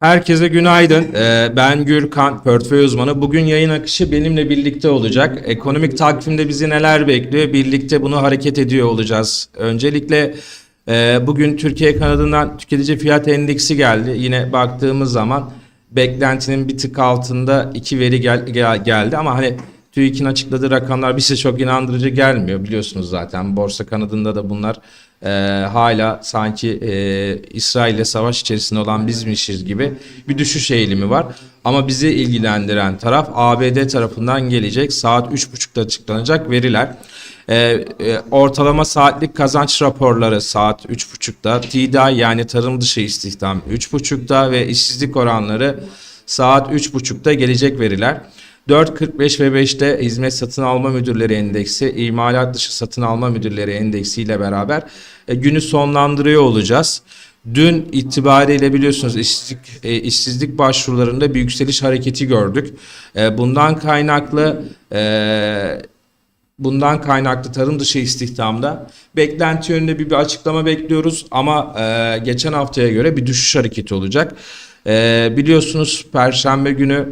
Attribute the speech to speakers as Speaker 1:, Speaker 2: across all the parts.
Speaker 1: Herkese günaydın. Ee, Ben Gürkan, portföy uzmanı. Bugün yayın akışı benimle birlikte olacak. Ekonomik takvimde bizi neler bekliyor? Birlikte bunu hareket ediyor olacağız. Öncelikle e, bugün Türkiye kanadından tüketici fiyat endeksi geldi. Yine baktığımız zaman beklentinin bir tık altında iki veri gel- gel- geldi ama hani TÜİK'in açıkladığı rakamlar bize çok inandırıcı gelmiyor biliyorsunuz zaten. Borsa kanadında da bunlar e, hala sanki e, İsrail ile savaş içerisinde olan bizmişiz gibi bir düşüş eğilimi var. Ama bizi ilgilendiren taraf ABD tarafından gelecek saat 3.30'da açıklanacak veriler. E, e, ortalama saatlik kazanç raporları saat 3.30'da, TDI yani tarım dışı istihdam 3.30'da ve işsizlik oranları saat 3.30'da gelecek veriler. 4.45 ve 5'te hizmet satın alma müdürleri endeksi, imalat dışı satın alma müdürleri endeksi ile beraber e, günü sonlandırıyor olacağız. Dün itibariyle biliyorsunuz işsizlik, e, işsizlik başvurularında bir yükseliş hareketi gördük. E, bundan kaynaklı e, Bundan kaynaklı tarım dışı istihdamda beklenti yönünde bir, bir açıklama bekliyoruz ama geçen haftaya göre bir düşüş hareketi olacak. Biliyorsunuz Perşembe günü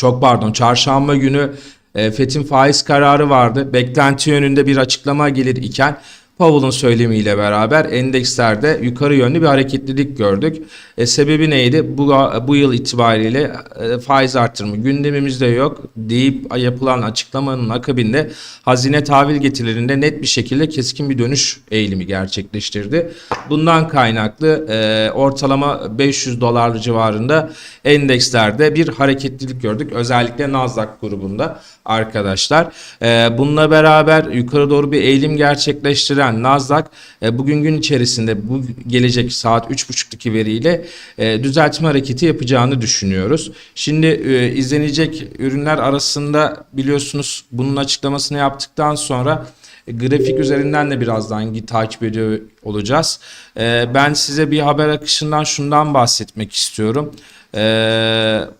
Speaker 1: çok pardon çarşamba günü e, FED'in faiz kararı vardı. Beklenti yönünde bir açıklama gelir iken Powell'ın söylemiyle beraber endekslerde yukarı yönlü bir hareketlilik gördük. E, sebebi neydi? Bu, bu yıl itibariyle e, faiz artırımı gündemimizde yok deyip yapılan açıklamanın akabinde hazine tahvil getirilerinde net bir şekilde keskin bir dönüş eğilimi gerçekleştirdi. Bundan kaynaklı e, ortalama 500 dolar civarında endekslerde bir hareketlilik gördük. Özellikle Nasdaq grubunda arkadaşlar. E, bununla beraber yukarı doğru bir eğilim gerçekleştiren Nasdaq e, bugün gün içerisinde bu gelecek saat 3.30'daki veriyle e, düzeltme hareketi yapacağını düşünüyoruz. Şimdi e, izlenecek ürünler arasında biliyorsunuz bunun açıklamasını yaptıktan sonra e, grafik üzerinden de birazdan takip ediyor olacağız. E, ben size bir haber akışından şundan bahsetmek istiyorum. E,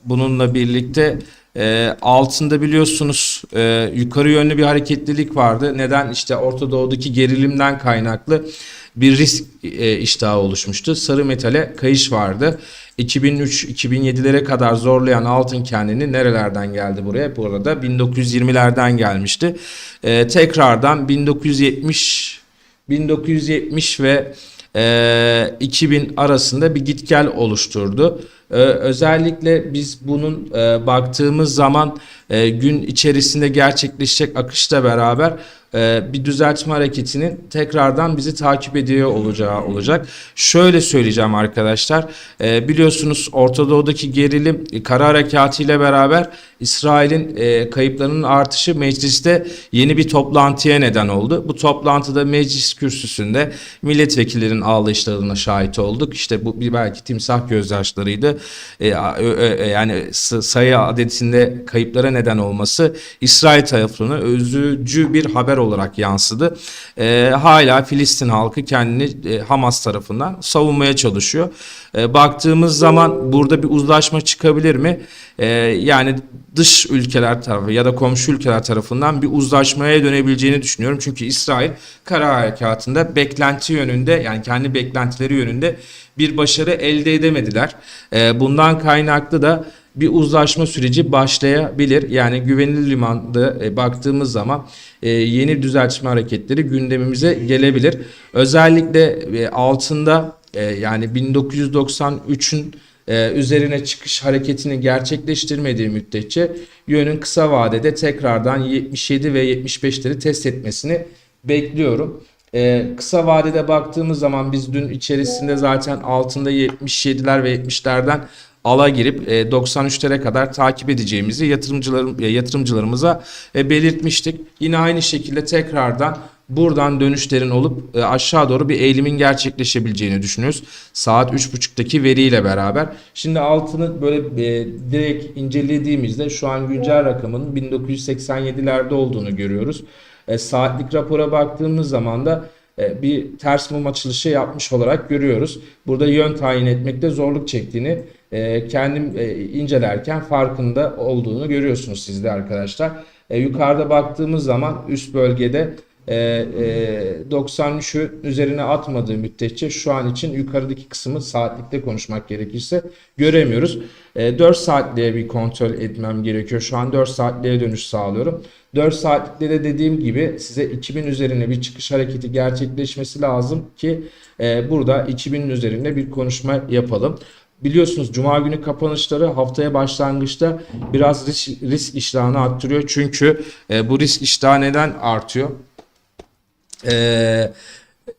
Speaker 1: bununla birlikte e, altında biliyorsunuz e, yukarı yönlü bir hareketlilik vardı. Neden? İşte Orta Doğu'daki gerilimden kaynaklı bir risk e, iştahı oluşmuştu. Sarı metale kayış vardı. 2003-2007'lere kadar zorlayan altın kendini nerelerden geldi buraya? Bu arada 1920'lerden gelmişti. E, tekrardan 1970 1970 ve e, 2000 arasında bir git gel oluşturdu. E, özellikle biz bunun e, baktığımız zaman e, gün içerisinde gerçekleşecek akışla beraber e, bir düzeltme hareketinin tekrardan bizi takip ediyor olacağı olacak. Şöyle söyleyeceğim arkadaşlar. E, biliyorsunuz Orta Doğu'daki gerilim e, kara harekatı ile beraber İsrail'in e, kayıplarının artışı mecliste yeni bir toplantıya neden oldu. Bu toplantıda meclis kürsüsünde milletvekillerinin ağlayışlarına şahit olduk. İşte bu bir belki timsah gözyaşlarıydı. E, ö- yani sayı adetinde kayıplara neden olması İsrail tarafına özücü bir haber olarak yansıdı. E, hala Filistin halkı kendini e, Hamas tarafından savunmaya çalışıyor. E, baktığımız zaman burada bir uzlaşma çıkabilir mi? E, yani dış ülkeler tarafı ya da komşu ülkeler tarafından bir uzlaşmaya dönebileceğini düşünüyorum. Çünkü İsrail kara harekatında beklenti yönünde yani kendi beklentileri yönünde bir başarı elde edemediler. E, bundan kaynaklı da bir uzlaşma süreci başlayabilir. Yani güvenilir limanda e, baktığımız zaman e, yeni düzeltme hareketleri gündemimize gelebilir. Özellikle e, altında e, yani 1993'ün e, üzerine çıkış hareketini gerçekleştirmediği müddetçe yönün kısa vadede tekrardan 77 ve 75'leri test etmesini bekliyorum. E, kısa vadede baktığımız zaman biz dün içerisinde zaten altında 77'ler ve 70'lerden ala girip e, 93'lere kadar takip edeceğimizi yatırımcılarım, e, yatırımcılarımıza e, belirtmiştik. Yine aynı şekilde tekrardan buradan dönüşlerin olup e, aşağı doğru bir eğilimin gerçekleşebileceğini düşünüyoruz. Saat 3.30'daki veriyle beraber. Şimdi altını böyle e, direkt incelediğimizde şu an güncel rakamının 1987'lerde olduğunu görüyoruz. E, saatlik rapora baktığımız zaman da e, bir ters mum açılışı yapmış olarak görüyoruz. Burada yön tayin etmekte zorluk çektiğini e, kendim e, incelerken farkında olduğunu görüyorsunuz siz de arkadaşlar. E, yukarıda baktığımız zaman üst bölgede e, e, 93'ü üzerine atmadığı müddetçe şu an için yukarıdaki kısmı saatlikte konuşmak gerekirse göremiyoruz. E, 4 saatliğe bir kontrol etmem gerekiyor. Şu an 4 saatliğe dönüş sağlıyorum. 4 saatlikte de dediğim gibi size 2000 üzerine bir çıkış hareketi gerçekleşmesi lazım ki e, burada 2000'in üzerinde bir konuşma yapalım. Biliyorsunuz Cuma günü kapanışları haftaya başlangıçta biraz risk, risk iştahını arttırıyor. Çünkü e, bu risk iştahı neden artıyor? E,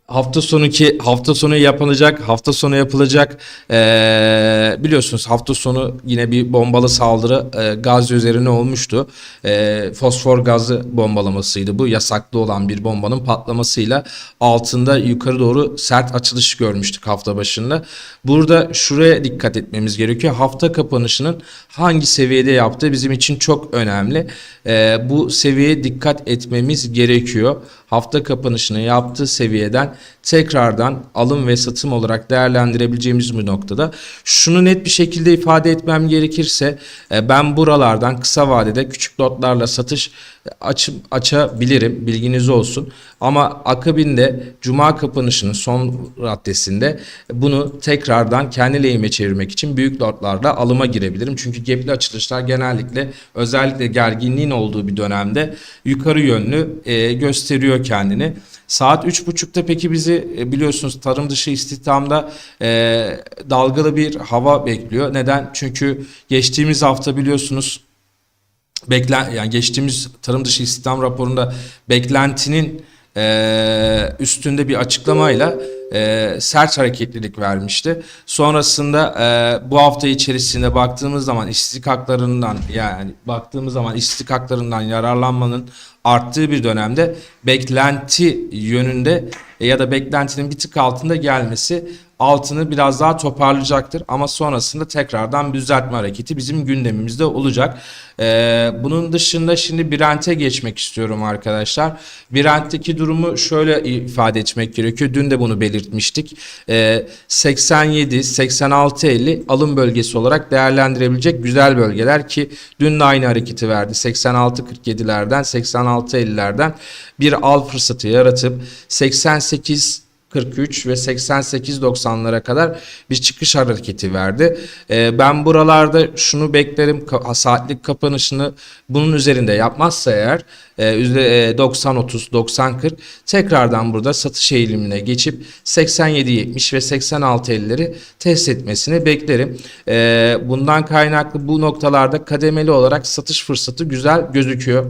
Speaker 1: hafta sonuki hafta sonu yapılacak hafta sonu yapılacak. Eee, biliyorsunuz hafta sonu yine bir bombalı saldırı eee, Gazze üzerine olmuştu. Eee, fosfor gazı bombalamasıydı bu. Yasaklı olan bir bombanın patlamasıyla altında yukarı doğru sert açılış görmüştük hafta başında. Burada şuraya dikkat etmemiz gerekiyor. Hafta kapanışının hangi seviyede yaptığı bizim için çok önemli. Eee, bu seviyeye dikkat etmemiz gerekiyor hafta kapanışını yaptığı seviyeden tekrardan alım ve satım olarak değerlendirebileceğimiz bir noktada. Şunu net bir şekilde ifade etmem gerekirse e, ben buralardan kısa vadede küçük lotlarla satış aç, açabilirim bilginiz olsun. Ama akabinde cuma kapanışının son raddesinde bunu tekrardan kendi lehime çevirmek için büyük lotlarla alıma girebilirim. Çünkü gapli açılışlar genellikle özellikle gerginliğin olduğu bir dönemde yukarı yönlü e, gösteriyor kendini. Saat 3.30'da peki bizi e, biliyorsunuz tarım dışı istihdamda e, dalgalı bir hava bekliyor. Neden? Çünkü geçtiğimiz hafta biliyorsunuz beklen yani geçtiğimiz tarım dışı istihdam raporunda beklentinin üstünde bir açıklamayla e, sert hareketlilik vermişti. Sonrasında e, bu hafta içerisinde baktığımız zaman işsizlik haklarından yani baktığımız zaman işsizlik haklarından yararlanmanın arttığı bir dönemde beklenti yönünde ya da beklentinin bir tık altında gelmesi altını biraz daha toparlayacaktır ama sonrasında tekrardan düzeltme hareketi bizim gündemimizde olacak. Ee, bunun dışında şimdi Brent'e geçmek istiyorum arkadaşlar. Brent'teki durumu şöyle ifade etmek gerekiyor. Dün de bunu belirtmiştik. Ee, 87, 86, 50 alım bölgesi olarak değerlendirebilecek güzel bölgeler ki dün de aynı hareketi verdi. 86, 47'lerden, 86, 50'lerden bir al fırsatı yaratıp 88 43 ve 88-90'lara kadar bir çıkış hareketi verdi. Ee, ben buralarda şunu beklerim saatlik kapanışını bunun üzerinde yapmazsa eğer e, yüzde, e, 90-30 90-40 tekrardan burada satış eğilimine geçip 87-70 ve 86-50'leri test etmesini beklerim. Ee, bundan kaynaklı bu noktalarda kademeli olarak satış fırsatı güzel gözüküyor.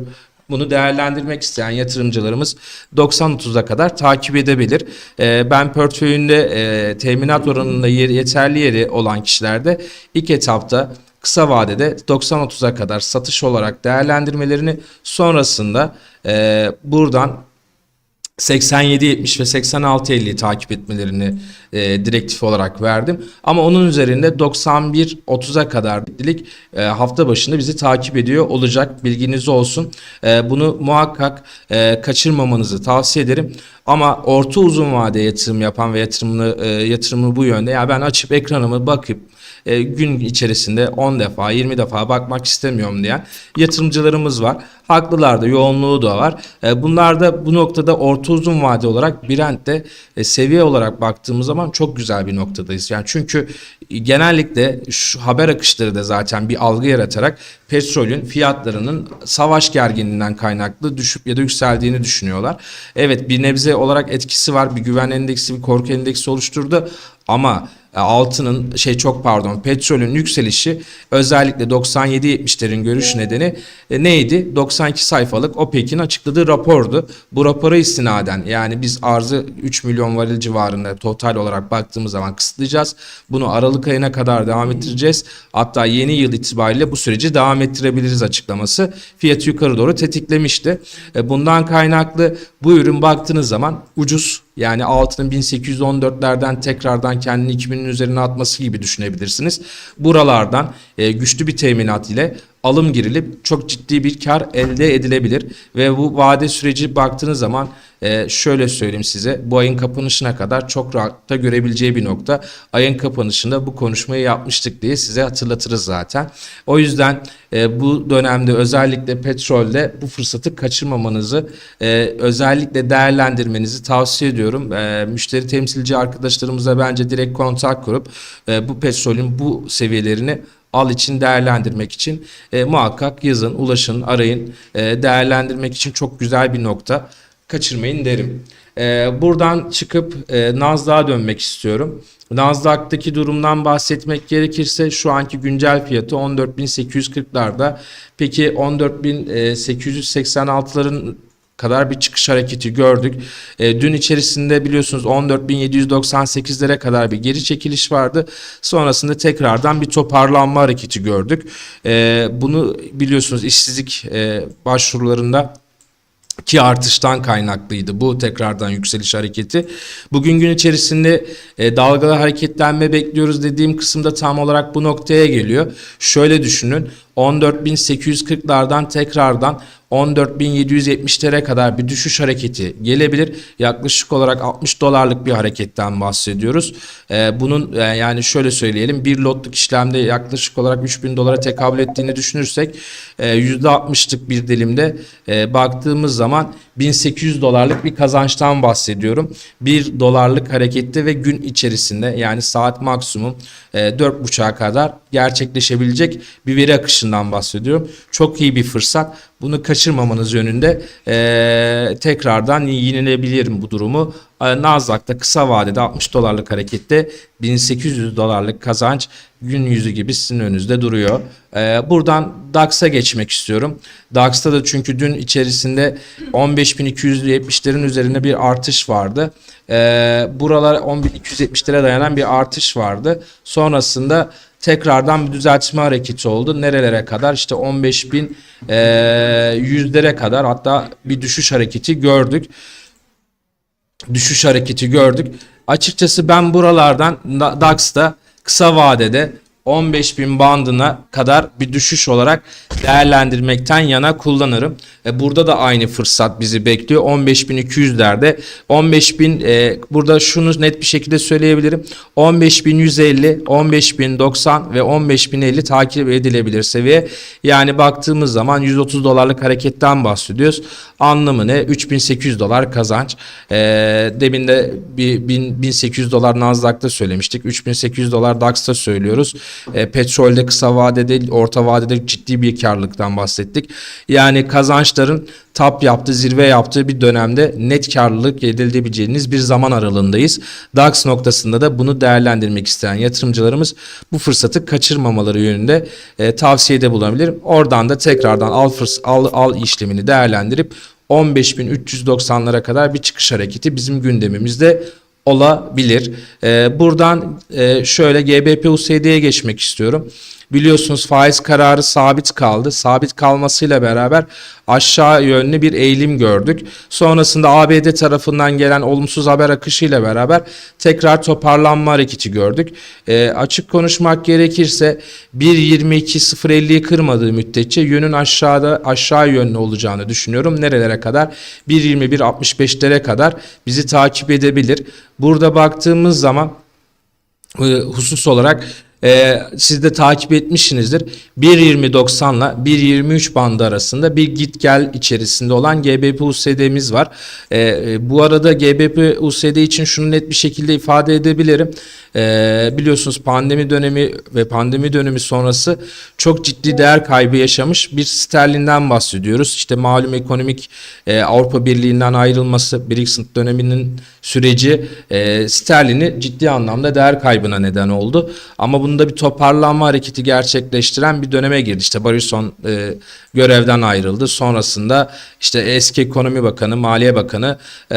Speaker 1: Bunu değerlendirmek isteyen yatırımcılarımız 90-30'a kadar takip edebilir. Ee, ben portföyünde e, teminat oranında yeterli yeri olan kişilerde ilk etapta kısa vadede 90-30'a kadar satış olarak değerlendirmelerini sonrasında e, buradan 87-70 ve 86-50'yi takip etmelerini e, direktif olarak verdim. Ama onun üzerinde 91-30'a kadar dilik e, hafta başında bizi takip ediyor olacak. Bilginiz olsun. E, bunu muhakkak e, kaçırmamanızı tavsiye ederim. Ama orta uzun vade yatırım yapan ve yatırımını e, yatırımı bu yönde. Ya ben açıp ekranımı bakıp e, gün içerisinde 10 defa 20 defa bakmak istemiyorum diyen yatırımcılarımız var. Haklılar da yoğunluğu da var. E, bunlar da bu noktada orta uzun vade olarak Brent'te e, seviye olarak baktığımız zaman çok güzel bir noktadayız. Yani çünkü genellikle şu haber akışları da zaten bir algı yaratarak petrolün fiyatlarının savaş gerginliğinden kaynaklı düşüp ya da yükseldiğini düşünüyorlar. Evet bir nebze olarak etkisi var. Bir güven endeksi, bir korku endeksi oluşturdu ama altının şey çok pardon petrolün yükselişi özellikle 97-70'lerin görüş nedeni e, neydi? 92 sayfalık OPEC'in açıkladığı rapordu. Bu rapora istinaden yani biz arzı 3 milyon varil civarında total olarak baktığımız zaman kısıtlayacağız. Bunu Aralık ayına kadar devam ettireceğiz. Hatta yeni yıl itibariyle bu süreci devam ettirebiliriz açıklaması fiyatı yukarı doğru tetiklemişti. E, Bundan kaynaklı bu ürün baktığınız zaman ucuz yani altının 1814'lerden tekrardan kendini 2000'in üzerine atması gibi düşünebilirsiniz. Buralardan e, güçlü bir teminat ile alım girilip çok ciddi bir kar elde edilebilir ve bu vade süreci baktığınız zaman e, şöyle söyleyeyim size bu ayın kapanışına kadar çok rahatlıkla görebileceği bir nokta. Ayın kapanışında bu konuşmayı yapmıştık diye size hatırlatırız zaten. O yüzden e, bu dönemde özellikle petrolde bu fırsatı kaçırmamanızı e, özellikle değerlendirmenizi tavsiye ediyorum. Müşteri temsilci arkadaşlarımıza bence direkt kontak kurup bu petrolün bu seviyelerini al için değerlendirmek için e, muhakkak yazın, ulaşın, arayın. E, değerlendirmek için çok güzel bir nokta. Kaçırmayın derim. E, buradan çıkıp e, Nasdaq'a dönmek istiyorum. Nasdaq'taki durumdan bahsetmek gerekirse şu anki güncel fiyatı 14.840'larda. Peki 14.886'ların kadar bir çıkış hareketi gördük. E, dün içerisinde biliyorsunuz 14.798'lere kadar bir geri çekiliş vardı. Sonrasında tekrardan bir toparlanma hareketi gördük. E, bunu biliyorsunuz işsizlik e, başvurularında ki artıştan kaynaklıydı bu tekrardan yükseliş hareketi. Bugün gün içerisinde e, dalgalı hareketlenme bekliyoruz dediğim kısımda tam olarak bu noktaya geliyor. Şöyle düşünün 14.840'lardan tekrardan 14.770'lere kadar bir düşüş hareketi gelebilir. Yaklaşık olarak 60 dolarlık bir hareketten bahsediyoruz. Ee, bunun e, yani şöyle söyleyelim bir lotluk işlemde yaklaşık olarak 3000 dolara tekabül ettiğini düşünürsek e, %60'lık bir dilimde e, baktığımız zaman 1800 dolarlık bir kazançtan bahsediyorum. 1 dolarlık harekette ve gün içerisinde yani saat maksimum e, 4.30'a kadar gerçekleşebilecek bir veri akışından bahsediyorum. Çok iyi bir fırsat. Bunu kaçırmamanız yönünde e, tekrardan yenilebilirim bu durumu. E, Nasdaq'ta kısa vadede 60 dolarlık harekette 1800 dolarlık kazanç gün yüzü gibi sizin önünüzde duruyor. E, buradan DAX'a geçmek istiyorum. DAX'ta da çünkü dün içerisinde 15.270'lerin üzerine bir artış vardı. E, buralar 10.270'lere dayanan bir artış vardı. Sonrasında tekrardan bir düzeltme hareketi oldu. Nerelere kadar? İşte 15 bin e, yüzlere kadar hatta bir düşüş hareketi gördük. Düşüş hareketi gördük. Açıkçası ben buralardan Da- DAX'ta kısa vadede 15 bin bandına kadar bir düşüş olarak değerlendirmekten yana kullanırım. E, burada da aynı fırsat bizi bekliyor. 15.200'lerde 15.000 e, burada şunu net bir şekilde söyleyebilirim. 15.150, 15.090 ve 15.050 takip edilebilir seviye. Yani baktığımız zaman 130 dolarlık hareketten bahsediyoruz. Anlamı ne? 3800 dolar kazanç. E, demin de bir 1000 1800 dolar Nasdaq'ta söylemiştik. 3800 dolar DAX'ta söylüyoruz. E, petrolde kısa vadede, orta vadede ciddi bir karlılıktan bahsettik. Yani kazançların tap yaptığı, zirve yaptığı bir dönemde net karlılık elde edebileceğiniz bir zaman aralığındayız. DAX noktasında da bunu değerlendirmek isteyen yatırımcılarımız bu fırsatı kaçırmamaları yönünde e, tavsiyede bulunabilir. Oradan da tekrardan al, fırs- al, al işlemini değerlendirip 15.390'lara kadar bir çıkış hareketi bizim gündemimizde olabilir. Ee, buradan e, şöyle GBP USD'ye geçmek istiyorum. Biliyorsunuz faiz kararı sabit kaldı. Sabit kalmasıyla beraber aşağı yönlü bir eğilim gördük. Sonrasında ABD tarafından gelen olumsuz haber akışıyla beraber tekrar toparlanma hareketi gördük. Ee, açık konuşmak gerekirse 1.22.050'yi kırmadığı müddetçe yönün aşağıda aşağı yönlü olacağını düşünüyorum. Nerelere kadar? 1.21.65'lere kadar bizi takip edebilir. Burada baktığımız zaman e, husus olarak e, siz de takip etmişsinizdir. 1.20.90 ile 1.23 bandı arasında bir git gel içerisinde olan GBP USD'miz var. E, e, bu arada GBP USD için şunu net bir şekilde ifade edebilirim. E, biliyorsunuz pandemi dönemi ve pandemi dönemi sonrası çok ciddi değer kaybı yaşamış bir sterlinden bahsediyoruz. İşte malum ekonomik e, Avrupa Birliği'nden ayrılması, Brexit döneminin süreci e, sterlini ciddi anlamda değer kaybına neden oldu. Ama bunda bir toparlanma hareketi gerçekleştiren bir döneme girdi. İşte Barison e, görevden ayrıldı. Sonrasında işte eski ekonomi bakanı, maliye bakanı e,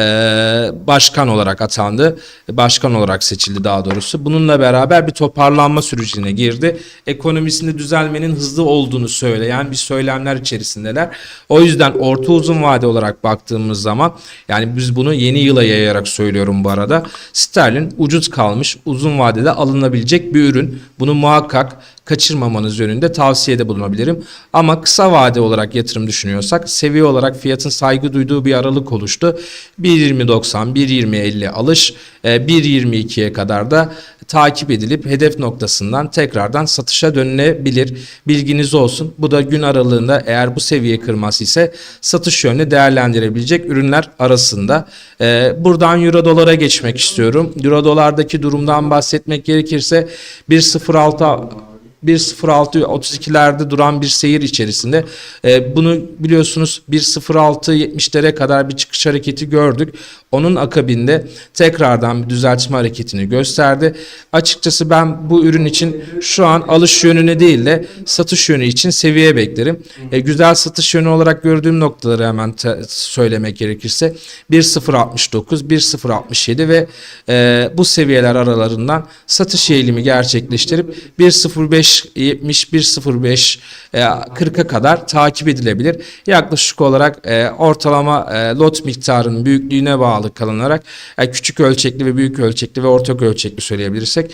Speaker 1: başkan olarak atandı. Başkan olarak seçildi daha doğrusu. Bununla beraber bir toparlanma sürecine girdi. Ekonomisinde düzelmenin hızlı olduğunu söyleyen bir söylemler içerisindeler. O yüzden orta uzun vade olarak baktığımız zaman yani biz bunu yeni yıla yayarak söylüyorum bu arada. Sterlin ucuz kalmış uzun vadede alınabilecek bir ürün. Bunu muhakkak kaçırmamanız yönünde tavsiyede bulunabilirim. Ama kısa vade olarak yatırım düşünüyorsak seviye olarak fiyatın saygı duyduğu bir aralık oluştu. 1.20.90, 1.20.50 alış, e, 1.22'ye kadar da takip edilip hedef noktasından tekrardan satışa dönülebilir. Bilginiz olsun. Bu da gün aralığında eğer bu seviye kırması ise satış yönünü değerlendirebilecek ürünler arasında. E, buradan euro dolara geçmek istiyorum. Euro dolardaki durumdan bahsetmek gerekirse 1.06 1.06.32'lerde duran bir seyir içerisinde. Ee, bunu biliyorsunuz 1.06.70'lere kadar bir çıkış hareketi gördük. Onun akabinde tekrardan bir düzeltme hareketini gösterdi. Açıkçası ben bu ürün için şu an alış yönüne değil de satış yönü için seviye beklerim. Ee, güzel satış yönü olarak gördüğüm noktaları hemen söylemek gerekirse 1.069, 1.067 ve e, bu seviyeler aralarından satış eğilimi gerçekleştirip 1.05 70 1.05 e, 40'a kadar takip edilebilir. Yaklaşık olarak e, ortalama e, lot miktarının büyüklüğüne bağlı kalınarak e, küçük ölçekli ve büyük ölçekli ve ortak ölçekli söyleyebilirsek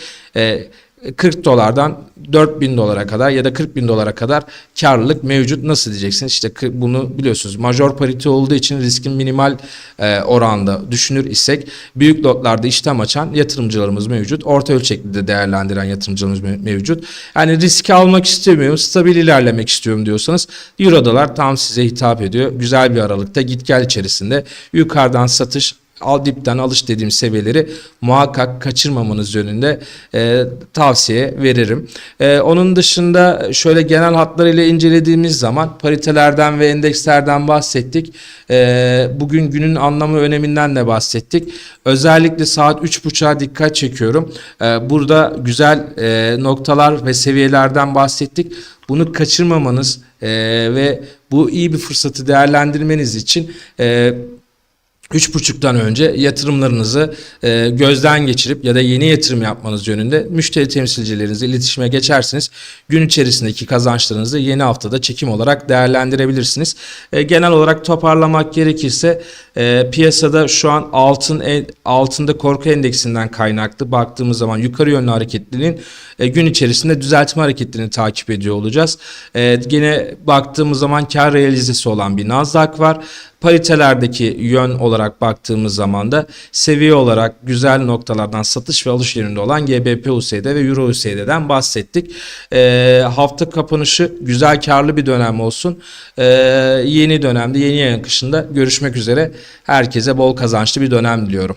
Speaker 1: 40 dolardan 4000 dolara kadar ya da 40 bin dolara kadar karlılık mevcut. Nasıl diyeceksiniz? İşte bunu biliyorsunuz. Major parite olduğu için riskin minimal e, oranda düşünür isek büyük lotlarda işlem açan yatırımcılarımız mevcut. Orta ölçekli de değerlendiren yatırımcılarımız me- mevcut. Yani riski almak istemiyorum, stabil ilerlemek istiyorum diyorsanız Euro dolar tam size hitap ediyor. Güzel bir aralıkta git gel içerisinde yukarıdan satış al dipten alış dediğim seviyeleri muhakkak kaçırmamanız yönünde e, tavsiye veririm. E, onun dışında şöyle genel hatlarıyla incelediğimiz zaman paritelerden ve endekslerden bahsettik. E, bugün günün anlamı öneminden de bahsettik. Özellikle saat 3.30'a dikkat çekiyorum. E, burada güzel e, noktalar ve seviyelerden bahsettik. Bunu kaçırmamanız e, ve bu iyi bir fırsatı değerlendirmeniz için e, Üç buçuktan önce yatırımlarınızı e, gözden geçirip ya da yeni yatırım yapmanız yönünde müşteri temsilcilerinizle iletişime geçersiniz. Gün içerisindeki kazançlarınızı yeni haftada çekim olarak değerlendirebilirsiniz. E, genel olarak toparlamak gerekirse e, piyasada şu an altın altında korku endeksinden kaynaklı baktığımız zaman yukarı yönlü hareketliliğin e, gün içerisinde düzeltme hareketlerini takip ediyor olacağız. E, gene baktığımız zaman kar realizesi olan bir Nasdaq var. Paritelerdeki yön olarak baktığımız zaman da seviye olarak güzel noktalardan satış ve alış yönünde olan GBP USD ve Euro USD'den bahsettik. Ee, hafta kapanışı güzel karlı bir dönem olsun. Ee, yeni dönemde yeni yayın akışında görüşmek üzere. Herkese bol kazançlı bir dönem diliyorum.